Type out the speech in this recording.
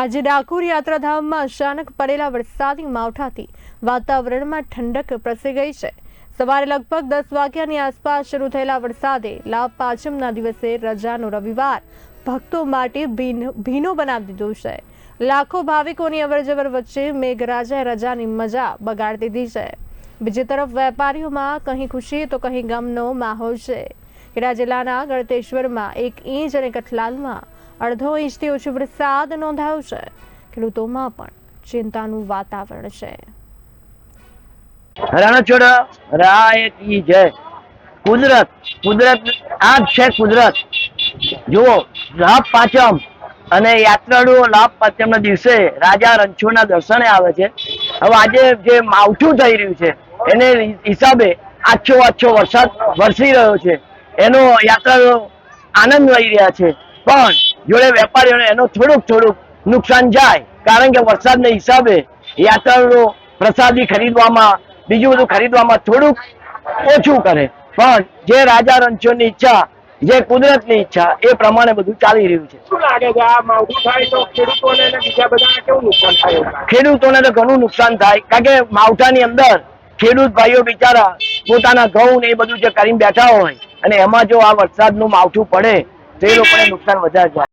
આજે ડાકોર યાત્રાધામમાં અચાનક પડેલા વરસાદી માવઠાથી વાતાવરણમાં ઠંડક પ્રસરી ગઈ છે. સવારે લગભગ દસ વાગ્યાની આસપાસ શરૂ થયેલા વરસાદે લાભ પાંચમના દિવસે રજાનો રવિવાર ભક્તો માટે ભીનો બનાવી દીધો છે. લાખો ભાવિકોની અવરજવર વચ્ચે મેઘરાજાએ રજાની મજા બગાડી દીધી છે. બીજી તરફ વેપારીઓમાં કહી ખુશી તો કહી ગમનો માહોલ છે. ખેડા જિલ્લાના ગળતેશ્વરમાં એક ઇંચ અને કઠલાલમાં અડધો ઇંચથી ઓછો વરસાદ નોંધાયો છે. ખેડૂતોમાં પણ ચિંતાનું વાતાવરણ છે. રણછોડ રાય કી જય. કુદરત કુદરત આ છે કુદરત. જુઓ, લાભ પાંચમ અને યાત્રાળુઓ લાભ પાંચમના દિવસે રાજા રણછોડના દર્શને આવે છે. હવે આજે જે માવઠું થઈ રહ્યું છે, એને હિસાબે આછો આછો વરસાદ વરસી રહ્યો છે. એનો યાત્રાળુઓ આનંદ લઈ રહ્યા છે. પણ જોડે વેપારીઓને એનો થોડુંક થોડુંક નુકસાન જાય કારણ કે વરસાદના હિસાબે યાત્રાળુઓ પ્રસાદી ખરીદવામાં બીજું બધું ખરીદવામાં થોડુંક ઓછું કરે. પણ જે રાજા રણછોડની ઈચ્છા જે કુદરતની ઈચ્છા એ પ્રમાણે બધું ચાલી રહ્યું છે. શું લાગે છે આ માવઠું થાય તો ખેડૂતોને બીજા બધાને કેવું નુકસાન થાય ખેડૂતોને તો ઘણું નુકસાન થાય કારણ કે માવઠાની અંદર ખેડૂત ભાઈઓ બિચારા પોતાના ઘઉં ને એ બધું જે કરીને બેઠા હોય અને એમાં જો આ વરસાદનું માવઠું પડે તો લોકોને નુકસાન વધારે જાય